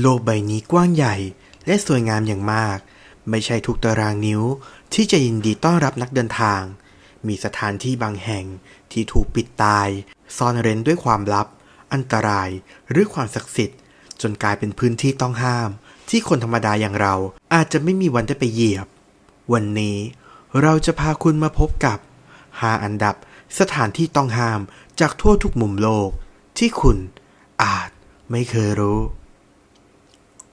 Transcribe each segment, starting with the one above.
โลกใบนี้กว้างใหญ่และสวยงามอย่างมาก ไม่ใช่ทุกตารางนิ้วที่จะยินดีต้อนรับนักเดินทาง มีสถานที่บางแห่งที่ถูกปิดตาย ซ่อนเร้นด้วยความลับ อันตรายหรือความศักดิ์สิทธิ์ จนกลายเป็นพื้นที่ต้องห้าม ที่คนธรรมดาอย่างเราอาจจะไม่มีวันได้ไปเหยียบ วันนี้เราจะพาคุณมาพบกับ5อันดับสถานที่ต้องห้ามจากทั่วทุกมุมโลก ที่คุณอาจไม่เคยรู้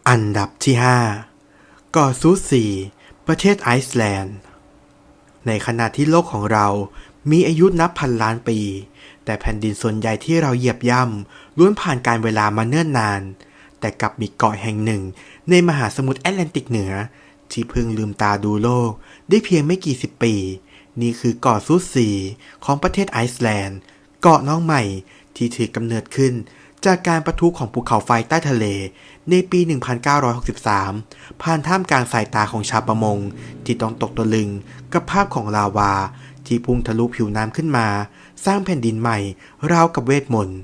อันดับที่5เกาะซูซีประเทศไอซ์แลนด์ ในขณะที่โลกของเรามีอายุนับพันล้านปี แต่แผ่นดินส่วนใหญ่ที่เราเหยียบย่ำล้วนผ่านการเวลามาเนิ่นนาน แต่กลับมีเกาะแห่งหนึ่ง ในมหาสมุทรแอตแลนติกเหนือ ที่เพิ่งลืมตาดูโลก ได้เพียงไม่กี่สิบปี นี่คือเกาะซูซีของประเทศไอซ์แลนด์ เกาะน้องใหม่ที่ถือกำเนิดขึ้น จากการประทุของภูเขาไฟใต้ทะเลในปี 1963 ผ่านท่ามกลางสายตาของชาวประมง ที่ต้องตกตะลึงกับภาพของลาวา ที่พุ่งทะลุผิวน้ำขึ้นมา สร้างแผ่นดินใหม่ราวกับเวทมนต์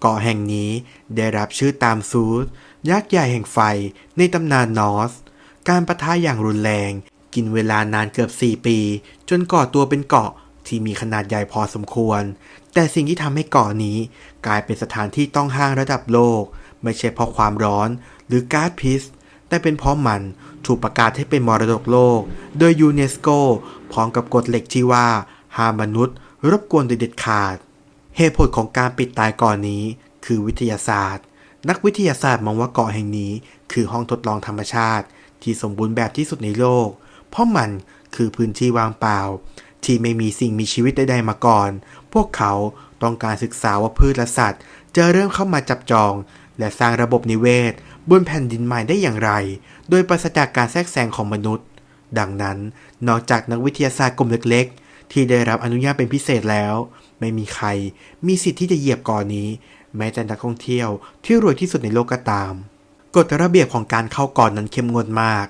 เกาะแห่งนี้ได้รับชื่อตามซูสยักษ์ใหญ่แห่งไฟในตำนานนอร์สการประทะอย่างรุนแรง กินเวลานานเกือบ 4 ปี จนก่อตัวเป็นเกาะ ที่มีขนาดใหญ่พอสมควร แต่สิ่งที่ทำให้เกาะนี้ กลายเป็นสถานที่ต้องห้างระดับโลก ไม่ใช่เพราะความร้อนหรือก๊าซพิษ แต่เป็นเพราะมันถูกประกาศให้เป็นมรดกโลก โดยยูเนสโกพร้อมกับกฎเหล็กที่ว่าห้ามมนุษย์ รบกวนโดยเด็ดขาด เหตุผลของการปิดตายเก่อนนี้ คือวิทยาศาสตร์ นักวิทยาศาสตร์มองว่าเกาะแห่งนี้ คือห้องทดลองธรรมชาติ ที่สมบูรณ์แบบที่สุดในโลก เพราะมันคือพื้นที่ว่างเปล่า ที่ไม่มีสิ่งมีชีวิตใดๆมาก่อน พวกเขาต้องการศึกษาว่าพืชและสัตว์ จะเริ่มเข้ามาจับจอง และสร้างระบบนิเวศ บนแผ่นดินใหม่ได้อย่างไร โดยปราศจากการแทรกแซงของมนุษย์ ดังนั้น นอกจากนักวิทยาศาสตร์กลุ่มเล็กๆ ที่ได้รับอนุญาตเป็นพิเศษแล้ว ไม่มีใครมีสิทธิ์ที่จะเหยียบก่อนนี้ แม้แต่นักท่องเที่ยวที่รวยที่สุดในโลกก็ตาม กฎระเบียบของการเข้าก่อนนั้นเข้มงวดมาก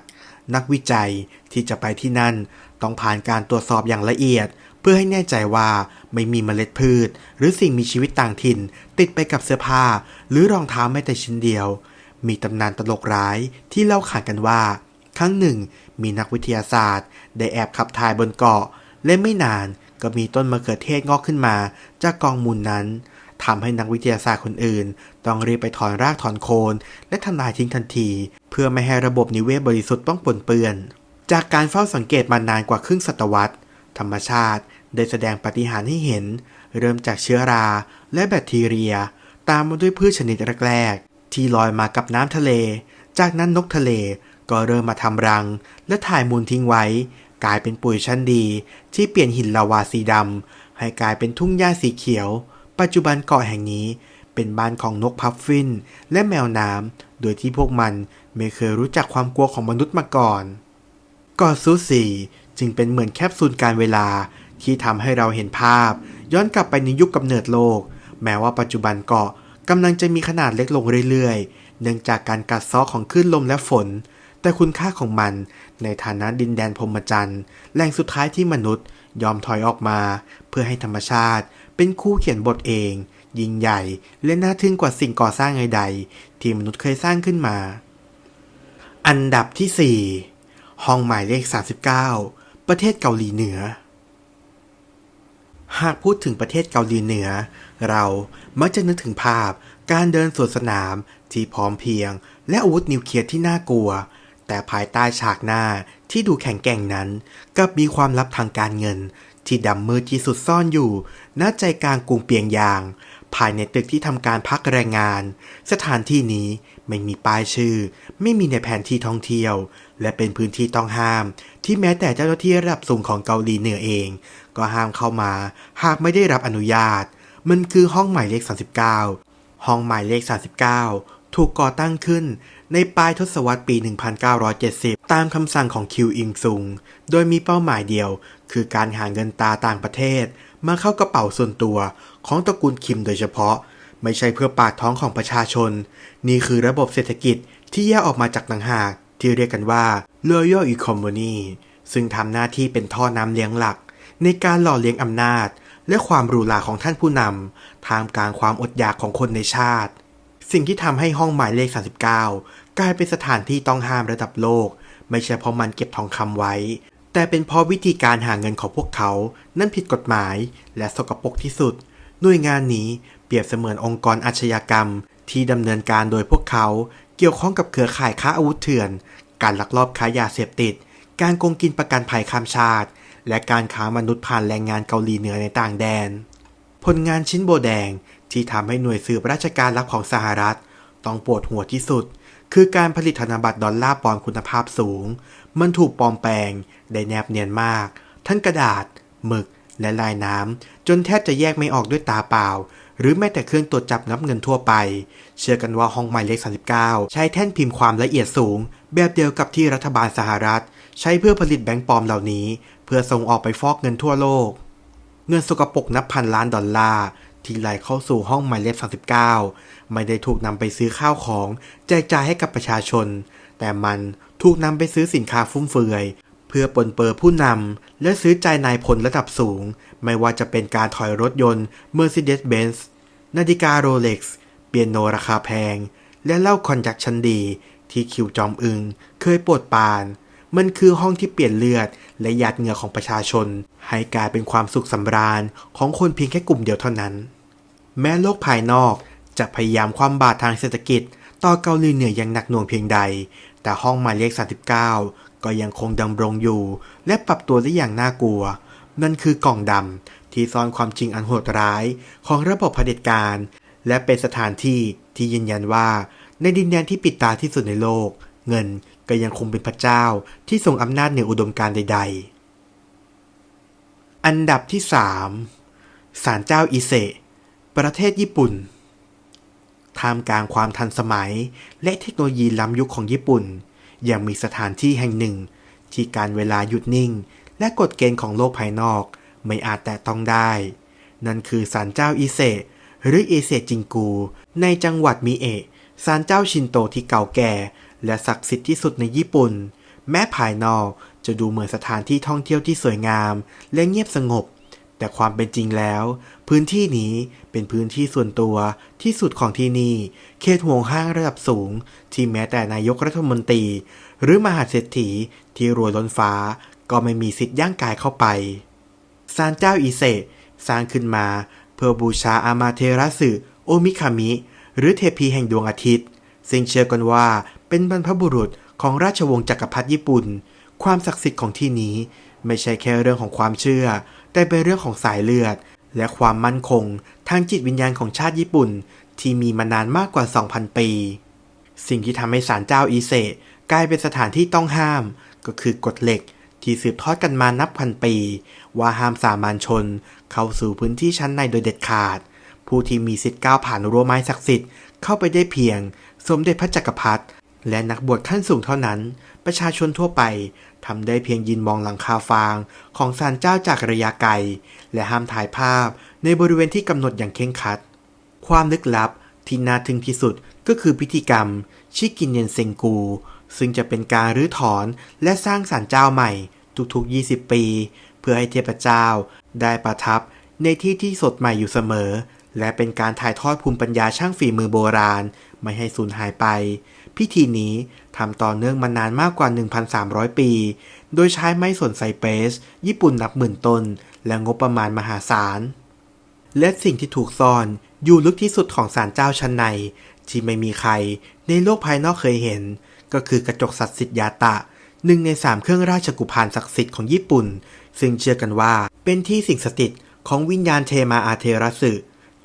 นักวิจัยที่จะไปที่นั่น ต้องผ่านการตรวจสอบอย่างละเอียด เพื่อให้แน่ใจว่าไม่มีเมล็ดพืช หรือสิ่งมีชีวิตต่างถิ่น ติดไปกับเสื้อผ้า หรือรองเท้าแม้แต่ชิ้นเดียว มีตำนานตลกร้ายที่เล่าขานกันว่า ครั้งหนึ่ง มีนักวิทยาศาสตร์ ได้แอบขับถ่ายบนเกาะ และไม่นานก็มีต้นมะเขือเทศงอกขึ้นมา จากกองมูลนั้นทำให้นักวิทยาศาสตร์คนอื่น ต้องรีบไปถอนรากถอนโคน และทำลายทิ้งทันที เพื่อไม่ให้ระบบนิเวศบริสุทธิ์ต้องปนเปื้อน จากการเฝ้าสังเกตมานานกว่าครึ่งศตวรรษ ธรรมชาติได้แสดงปฏิหารให้เห็น เริ่มจากเชื้อราและแบคทีเรีย ตามมาด้วยพืชชนิดแรกๆที่ลอยมากับน้ำทะเล จากนั้นนกทะเลก็เริ่มมาทำรัง และถ่ายมูลทิ้งไว้ กลายเป็นปุ๋ยชั้นดี ที่เปลี่ยนหินลาวาสีดำให้กลายเป็นทุ่งหญ้าสีเขียว ปัจจุบันเกาะแห่งนี้เป็นบ้านของนกพัฟฟินและแมวน้ำโดยที่พวกมันไม่เคยรู้จักความกลัวของมนุษย์มาก่อน กาะซูซีจึงเป็นเหมือนแคปซูลการเวลาที่ทำให้เราเห็นภาพ ย้อนกลับไปในยุคกำเนิดโลก แม้ว่าปัจจุบันเกาะกำลังจะมีขนาดเล็กลงเรื่อยๆ เนื่องจากการกัดเซาะของคลื่นลมและฝน แต่คุณค่าของมัน ในฐานะดินแดนพรหมจรรย์แหล่งสุดท้ายที่มนุษย์ ยอมถอยออกมา เพื่อให้ธรรมชาติ เป็นคู่เขียนบทเอง ยิ่งใหญ่ และน่าทึ่งกว่าสิ่งก่อสร้างใดๆที่มนุษย์เคยสร้างขึ้นมา อันดับที่4 ห้องหมายเลข 39 ประเทศเกาหลีเหนือ หากพูดถึงประเทศเกาหลีเหนือ เรามักจะนึกถึงภาพการเดินสวนสนามที่พร้อมเพียง และอาวุธนิวเคลียร์ที่น่ากลัว แต่ภายใต้ฉากหน้าที่ดูแข็งแกร่งนั้นกับมีความลับทางการเงิน ที่ดำมืดที่สุดซ่อนอยู่ณใจกลางกรุงเปียงยาง ภายในตึกที่ทำการพักแรงงาน สถานที่นี้ไม่มีป้ายชื่อ ไม่มีในแผนที่ท่องเที่ยว และเป็นพื้นที่ต้องห้าม ที่แม้แต่เจ้าหน้าที่ระดับสูงของเกาหลีเหนือเอง ก็ห้ามเข้ามา หากไม่ได้รับอนุญาต มันคือห้องหมายเลข 39 ห้องหมายเลข 39 ถูกก่อตั้งขึ้นในปลายทศวรรษปี 1970 ตามคำสั่งของคิวอิงซุง โดยมีเป้าหมายเดียว คือการหาเงินตาต่างประเทศ มาเข้ากระเป๋าส่วนตัวของตระกูลคิมโดยเฉพาะ ไม่ใช่เพื่อปากท้องของประชาชน นี่คือระบบเศรษฐกิจที่แยกออกมาจากต่างหาก ที่เรียกกันว่า Royal Economy ซึ่งทำหน้าที่เป็นท่อน้ำเลี้ยงหลัก ในการหล่อเลี้ยงอำนาจ และความหรูหราของท่านผู้นำท่ามกลางความอดอยากของคนในชาติ สิ่งที่ทำให้ห้องหมายเลข 39 กลายเป็นสถานที่ต้องห้ามระดับโลก ไม่ใช่เพราะมันเก็บทองคำไว้ แต่เป็นเพราะวิธีการหาเงินของพวกเขา นั้นผิดกฎหมาย และสกปรกที่สุดหน่วยงานนี้เปรียบเสมือนองค์กรอาชญากรรม ที่ดำเนินการโดยพวกเขาเกี่ยวข้องกับเครือข่ายค้าอาวุธเถื่อน การลักลอบค้ายาเสพติด การโกงกินประกันภัยข้ามชาติ และการค้ามนุษย์ผ่านแรงงานเกาหลีเหนือในต่างแดน ผลงานชิ้นโบแดงที่ทำให้หน่วยสืบราชการลับของสหรัฐ ต้องปวดหัวที่สุด คือการผลิตธนบัตรดอลลาร์ปลอมคุณภาพสูง มันถูกปลอมแปลง ได้แนบเนียนมาก ทั้งกระดาษ หมึกและลายน้ำจนแทบจะแยกไม่ออกด้วยตาเปล่า หรือแม้แต่เครื่องตรวจจับนับเงินทั่วไป เชื่อกันว่าห้องหมายเลข 39 ใช้แท่นพิมพ์ความละเอียดสูง แบบเดียวกับที่รัฐบาลสหรัฐ ใช้เพื่อผลิตแบงก์ปลอมเหล่านี้ เพื่อส่งออกไปฟอกเงินทั่วโลก เงินสกปรกนับพันล้านดอลลาร์ที่ไหลเข้าสู่ห้องหมายเลข 39 ไม่ได้ถูกนำไปซื้อข้าวของ แจกจ่ายให้กับประชาชน แต่มันถูกนำไปซื้อสินค้าฟุ่มเฟือย เพื่อปนเปื้อผู้นำและซื้อใจนายพลระดับสูง ไม่ว่าจะเป็นการถอยรถยนต์ Mercedes-Benz นาฬิกาโรเล็กซ์เปียโนราคาแพง และเหล้าคอนยักชั้นดี ที่คิวจอมอึง เคยปรดปาน มันคือห้องที่เปลี่ยนเลือด และหยาดเหงื่อของประชาชน ให้กลายเป็นความสุขสำราญของคนเพียงแค่กลุ่มเดียวเท่านั้น แม้โลกภายนอกจะพยายามความบาดทางเศรษฐกิจ ต่อเกาหลีเหนืออย่างหนักหน่วงเพียงใด แต่ห้องหมายเลข 39 ก็ยังคงดำรงอยู่ และปรับตัวได้อย่างน่ากลัว นั่นคือกล่องดำที่ซ่อนความจริงอันโหดร้ายของระบบเผด็จการ และเป็นสถานที่ที่ยืนยันว่า ในดินแดนที่ปิดตาที่สุดในโลก เงินก็ยังคงเป็นพระเจ้าที่ทรงอำนาจเหนืออุดมการใด ๆ อันดับที่ 3 ศาลเจ้าอิเซประเทศญี่ปุ่นท่ามกลางความทันสมัยและเทคโนโลยีล้ำยุคของญี่ปุ่น ยังมีสถานที่แห่งหนึ่ง ที่การเวลาหยุดนิ่ง และกฎเกณฑ์ของโลกภายนอกไม่อาจแตะต้องได้ นั่นคือศาลเจ้าอิเซหรืออิเซจิงกู ในจังหวัดมิเอะศาลเจ้าชินโตที่เก่าแก่ และศักดิ์สิทธิ์ที่สุดในญี่ปุ่น แม้ภายนอกจะดูเหมือนสถานที่ท่องเที่ยวที่สวยงาม และเงียบสงบ แต่ความเป็นจริงแล้ว พื้นที่นี้เป็นพื้นที่ส่วนตัวที่สุดของที่นี่ เขตห่วงห้างระดับสูง ที่แม้แต่นายกรัฐมนตรี หรือมหาเศรษฐีที่รวยล้นฟ้า ก็ไม่มีสิทธิ์ย่างกายเข้าไปศาลเจ้าอิเซสร้างขึ้นมา เพื่อบูชาอามาเทรัสึโอมิคามิ หรือเทพีแห่งดวงอาทิตย์ ซึ่งเชื่อกันว่าเป็นบรรพบุรุษของราชวงศ์จักรพรรดิญี่ปุ่น ความศักดิ์สิทธิ์ของที่นี้ไม่ใช่แค่เรื่องของความเชื่อ แต่เป็นเรื่องของสายเลือด และความมั่นคงทางจิตวิญญาณของชาติญี่ปุ่น ที่มีมานานมากกว่า 2,000 ปี สิ่งที่ทำให้ศาลเจ้าอิเซะกลายเป็นสถานที่ต้องห้าม ก็คือกฎเหล็กที่สืบทอดกันมานับพันปี ว่าห้ามสามัญชน เข้าสู่พื้นที่ชั้นในโดยเด็ดขาด ผู้ที่มีสิทธิ์ก้าวผ่านรั้วไม้ศักดิ์สิทธิ์เข้าไปได้เพียง สมเด็จพระจักรพรรดิ และนักบวชขั้นสูงเท่านั้น ประชาชนทั่วไปทำได้เพียงยืนมองหลังคาฟางของศาลเจ้าจากระยะไกล และห้ามถ่ายภาพในบริเวณที่กำหนดอย่างเคร่งครัด ความลึกลับที่น่าทึ่งที่สุดก็คือพิธีกรรม ชิกินเยนเซงกู ซึ่งจะเป็นการรื้อถอนและสร้างศาลเจ้าใหม่ ทุกๆ 20 ปี เพื่อให้เทพเจ้า ได้ประทับในที่ที่สดใหม่อยู่เสมอ และเป็นการถ่ายทอดภูมิปัญญาช่างฝีมือโบราณ ไม่ให้สูญหายไป พิธีนี้ทำต่อเนื่องมานานมากกว่า 1,300 ปี โดยใช้ไม้สนไซเปส ญี่ปุ่นนับหมื่นต้น และงบประมาณมหาศาล และสิ่งที่ถูกซ่อนอยู่ลึกที่สุดของศาลเจ้าชั้นใน ที่ไม่มีใครในโลกภายนอกเคยเห็น ก็คือกระจกศักดิ์สิทธิ์ยาตะหนึ่งในสามเครื่องราชกุภารศักดิ์สิทธิ์ของญี่ปุ่น ซึ่งเชื่อกันว่าเป็นที่สิ่งสถิตของวิญญาณเทมาอาเทรัสึ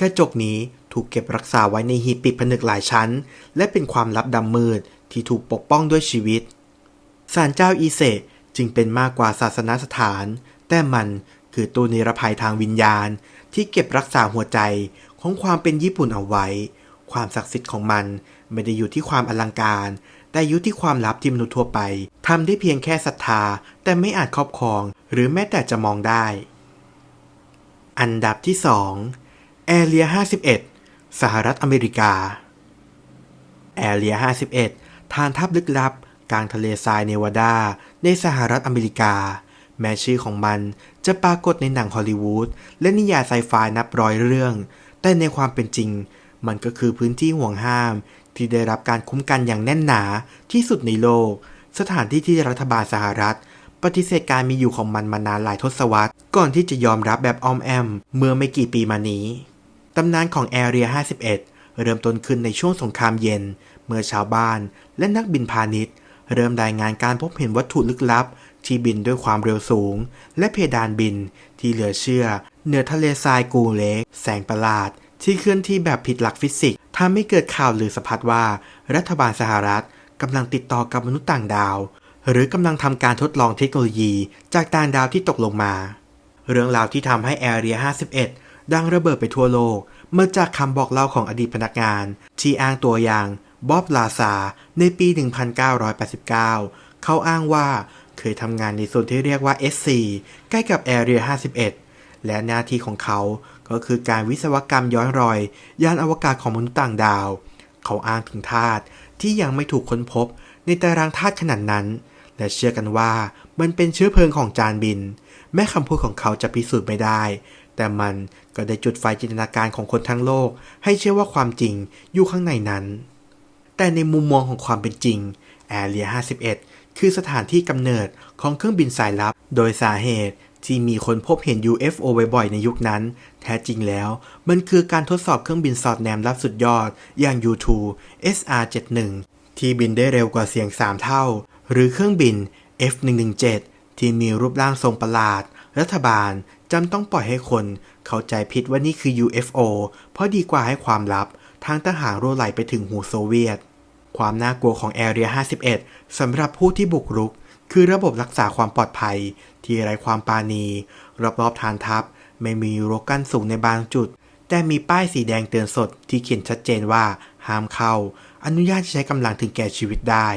กระจกนี้ ถูกเก็บรักษาไว้ในหีบปิดผนึกหลายชั้น และเป็นความลับดำมืดที่ถูกปกป้องด้วยชีวิตศาลเจ้าอิเซจึงเป็นมากกว่าศาสนสถาน แต่มันคือตัวนิรภัยทางวิญญาณ ที่เก็บรักษาหัวใจของความเป็นญี่ปุ่นเอาไว้ ความศักดิ์สิทธิ์ของมันไม่ได้อยู่ที่ความอลังการ แต่อยู่ที่ความลับที่มนุษย์ทั่วไปทำได้เพียงแค่ศรัทธา แต่ไม่อาจครอบครอง หรือแม้แต่จะมองได้ อันดับที่ 2 แอเรีย 51 สหรัฐอเมริกา แอเรีย 51 ฐานทัพลึกลับ กลางทะเลทรายเนวาดา ในสหรัฐอเมริกา แม้ชื่อของมันจะปรากฏในหนังฮอลลีวูดและนิยายไซไฟนับร้อยเรื่อง แต่ในความเป็นจริง มันก็คือพื้นที่ห่วงห้าม ที่ได้รับการคุ้มกันอย่างแน่นหนาที่สุดในโลก สถานที่ที่รัฐบาลสหรัฐปฏิเสธการมีอยู่ของมันมานานหลายทศวรรษ ก่อนที่จะยอมรับแบบออมแอม เมื่อไม่กี่ปีมานี้ ตำนานของแอเรีย 51 เริ่มต้นขึ้นในช่วงสงครามเย็น เมื่อชาวบ้านและนักบินพาณิชย์ เริ่มรายงานการพบเห็นวัตถุลึกลับ ที่บินด้วยความเร็วสูง และเพดานบินที่เหลือเชื่อ เหนือทะเลทรายกูเล็ก แสงประหลาด ที่เคลื่อนที่แบบผิดหลักฟิสิกส์ทำให้เกิดข่าวลือสะพัดว่า รัฐบาลสหรัฐกำลังติดต่อกับมนุษย์ต่างดาว หรือกำลังทำการทดลองเทคโนโลยี จากต่างดาวที่ตกลงมา เรื่องราวที่ทำให้แอเรีย 51 ดังระเบิดไปทั่วโลก มาจากคำบอกเล่าของอดีตพนักงาน ที่อ้างตัวอย่างบ๊อบลาซาในปี 1989 เขาอ้างว่าเคยทำงานในโซนที่เรียกว่า SC ใกล้กับแอเรีย51 และหน้าที่ของเขาก็คือการวิศวกรรมย้อนรอย ยานอวกาศของมนุษย์ต่างดาว เขาอ้างถึงธาตุที่ยังไม่ถูกค้นพบในตารางธาตุขนาดนั้น และเชื่อกันว่ามันเป็นเชื้อเพลิงของจานบิน แม้คำพูดของเขาจะพิสูจน์ไม่ได้ แต่มันก็ได้จุดไฟจินตนาการของคนทั้งโลก ให้เชื่อว่าความจริงอยู่ข้างในนั้น แต่ในมุมมองของความเป็นจริงแอเรีย51 คือสถานที่กำเนิดของเครื่องบินสายลับ โดยสาเหตุที่มีคนพบเห็น UFO บ่อยๆ ในยุคนั้น แท้จริงแล้ว มันคือการทดสอบเครื่องบินสอดแนมรับสุดยอด อย่าง U2 SR-71 ที่บินได้เร็วกว่าเสียง 3 เท่า หรือเครื่องบิน F117 ที่มีรูปร่างทรงประหลาด รัฐบาลจำต้องปล่อยให้คนเข้าใจผิดว่านี่คือ UFO เพราะดีกว่าให้ความลับ ทางทหารรั่วไหลไปถึงหูโซเวียต ความน่ากลัวของแอเรีย 51 สำหรับผู้ที่บุกรุก คือระบบรักษาความปลอดภัย ที่ไร้ความปราณี รอบๆฐานทัพ ไม่มีรั้วกั้นสูงในบางจุด แต่มีป้ายสีแดงเตือนสดที่เขียนชัดเจนว่าห้ามเข้า อนุญาตใช้กำลังถึงแก่ชีวิตได้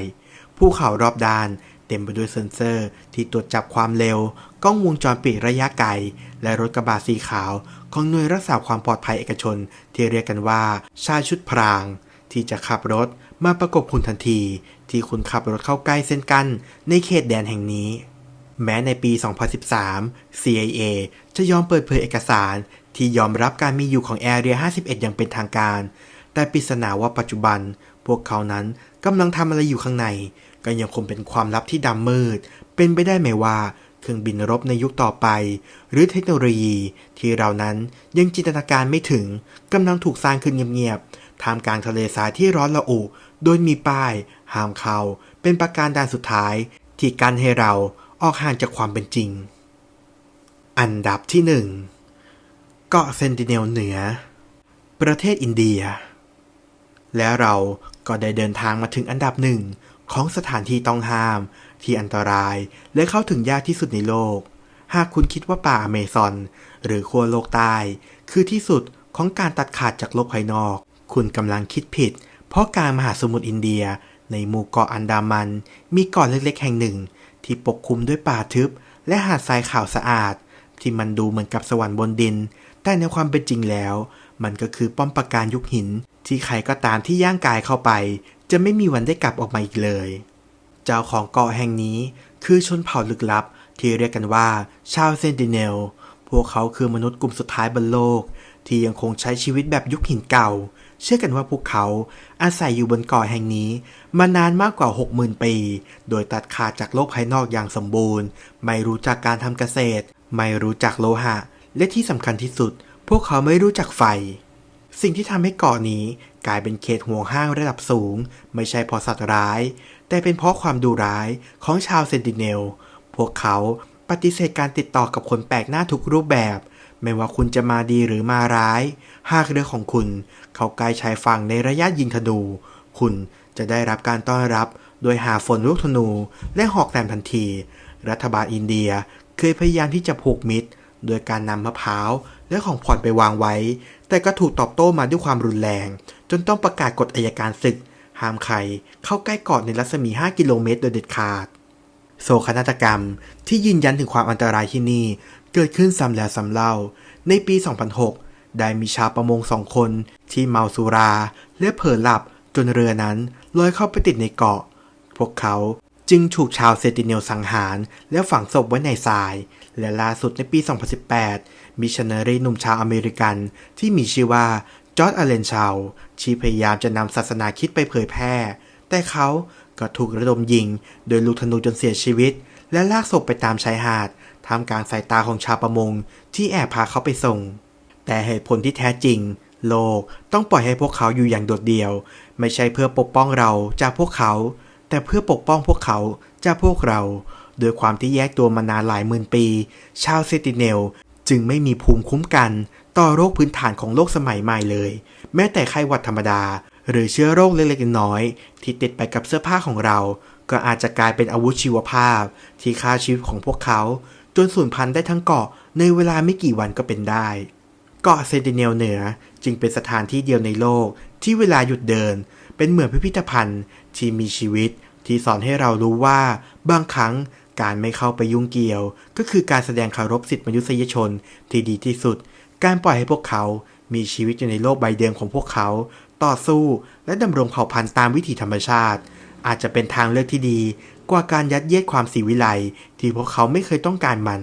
ภูเขารอบด้าน เต็มไปด้วยเซ็นเซอร์ที่ตรวจจับความเร็ว กล้องวงจรปิดระยะไกล และรถกระบะสีขาว ของหน่วยรักษาความปลอดภัยเอกชน ที่เรียกกันว่า ชายชุดพราง ที่จะขับรถมาประกบคุณทันที ที่คุณขับรถเข้าใกล้เส้นกั้นในเขตแดนแห่งนี้ แม้ในปี 2013 CIA จะยอมเปิดเผยเอกสารที่ยอมรับการมีอยู่ของ Area 51 อย่างเป็นทางการ แต่ปริศนาว่าปัจจุบัน พวกเขานั้นกำลังทำอะไรอยู่ข้างใน ก็ยังคงเป็นความลับที่ดำมืด เป็นไปได้ไหมว่าเครื่องบินรบในยุคต่อไป หรือเทคโนโลยีที่เรานั้นยังจินตนาการไม่ถึงกำลังถูกสร้างขึ้นเงียบๆท่ามกลางทะเลทรายที่ร้อนระอุ โดยมีป้าย ห้ามเข้าเป็นประการด่านสุดท้าย ที่กันให้เราออกห่างจากความเป็นจริง อันดับที่หนึ่งเกาะเซนติเนลเหนือ ประเทศอินเดีย และเราก็ได้เดินทางมาถึงอันดับหนึ่ง ของสถานที่ต้องห้าม ที่อันตรายและเข้าถึงยากที่สุดในโลก หากคุณคิดว่าป่าอเมซอน หรือขั้วโลกใต้ คือที่สุดของการตัดขาดจากโลกภายนอก คุณกำลังคิดผิด เพราะกลางมหาสมุทรอินเดีย ในหมู่เกาะอันดามัน มีเกาะเล็กๆ แห่งหนึ่ง ที่ปกคลุมด้วยป่าทึบ และหาดทรายขาวสะอาด ที่มันดูเหมือนกับสวรรค์บนดิน แต่ในความเป็นจริงแล้ว มันก็คือป้อมปราการยุคหินที่ใครก็ตามที่ย่างกายเข้าไป จะไม่มีวันได้กลับออกมาอีกเลย เจ้าของเกาะแห่งนี้คือชนเผ่าลึกลับที่เรียกกันว่าชาวเซนติเนล พวกเขาคือมนุษย์กลุ่มสุดท้ายบนโลก ที่ยังคงใช้ชีวิตแบบยุคหินเก่า เชื่อกันว่าพวกเขาอาศัยอยู่บนเกาะแห่งนี้ มานานมากกว่า 60,000 ปี โดยตัดขาดจากโลกภายนอกอย่างสมบูรณ์ ไม่รู้จักการทำเกษตร ไม่รู้จักโลหะ และที่สำคัญที่สุด พวกเขาไม่รู้จักไฟ สิ่งที่ทำให้เกาะนี้กลายเป็นเขตห่วงห้างระดับสูง ไม่ใช่เพราะสัตว์ร้าย แต่เป็นเพราะความดุร้ายของชาวเซนติเนล พวกเขาปฏิเสธการติดต่อกับคนแปลกหน้าทุกรูปแบบ ไม่ว่าคุณจะมาดีหรือมาร้าย หากเรือของคุณ เข้าใกล้ชายฝั่งในระยะยิงธนู คุณจะได้รับการต้อนรับโดยหาฝนลูกธนูและหอกแหลมทันที รัฐบาลอินเดียเคยพยายามที่จะผูกมิตร โดยการนำมะพร้าวและของผ่อนไปวางไว้ แต่ก็ถูกตอบโต้มาด้วยความรุนแรง จนต้องประกาศกฎอัยการศึก ห้ามใครเข้าใกล้เกาะในรัศมี 5 กิโลเมตรโดยเด็ดขาด โศกนาฏกรรมที่ยืนยันถึงความอันตรายที่นี่ เกิดขึ้นซ้ำแล้วซ้ำเล่า ในปี 2006 ได้มีชาวประมงสองคนที่เมาสุรา และเผลอหลับจนเรือนั้นลอยเข้าไปติดในเกาะ พวกเขาจึงถูกชาวเซติเนลสังหาร และฝังศพไว้ในทราย และล่าสุดในปี 2018 มิชชันนารีหนุ่มชาวอเมริกันที่มีชื่อว่าจอร์ดอเลนชาวที่พยายามจะนำศาสนาคิดไปเผยแพร่ แต่เขาก็ถูกระดมยิง โดยลูกธนูจนเสียชีวิต และลากศพไปตามชายหาดท่ามกลางสายตาของชาวประมง ที่แอบพาเขาไปส่ง แต่เหตุผลที่แท้จริง โลกต้องปล่อยให้พวกเขาอยู่อย่างโดดเดี่ยว ไม่ใช่เพื่อปกป้องเราจากพวกเขา แต่เพื่อปกป้องพวกเขาจากพวกเราโดยความที่แยกตัวมานานหลายหมื่นปี ชาวเซติเนล จึงไม่มีภูมิคุ้มกัน ต่อโรคพื้นฐานของโลกสมัยใหม่เลย แม้แต่ไข้หวัดธรรมดา หรือเชื้อโรคเล็กๆน้อยๆที่ติดไปกับเสื้อผ้าของเรา ก็อาจจะกลายเป็นอาวุธชีวภาพ ที่ฆ่าชีวิตของพวกเขา จนสูญพันธุ์ได้ทั้งเกาะในเวลาไม่กี่วันก็เป็นได้ เกาะเซนติเนลเหนือจึงเป็นสถานที่เดียวในโลก ที่เวลาหยุดเดิน เป็นเหมือนพิพิธภัณฑ์ที่มีชีวิตที่สอนให้เรารู้ว่าบางครั้ง การไม่เข้าไปยุ่งเกี่ยว ก็คือการแสดงคารพสิทธิมนุษยชนที่ดีที่สุด การปล่อยให้พวกเขามีชีวิตอยู่ในโลกใบเดิมของพวกเขา ต่อสู้และดำรงเผ่าพันธุ์ตามวิถีธรรมชาติ อาจจะเป็นทางเลือกที่ดี กว่าการยัดเยียดความสีวิไลที่พวกเขาไม่เคยต้องการมัน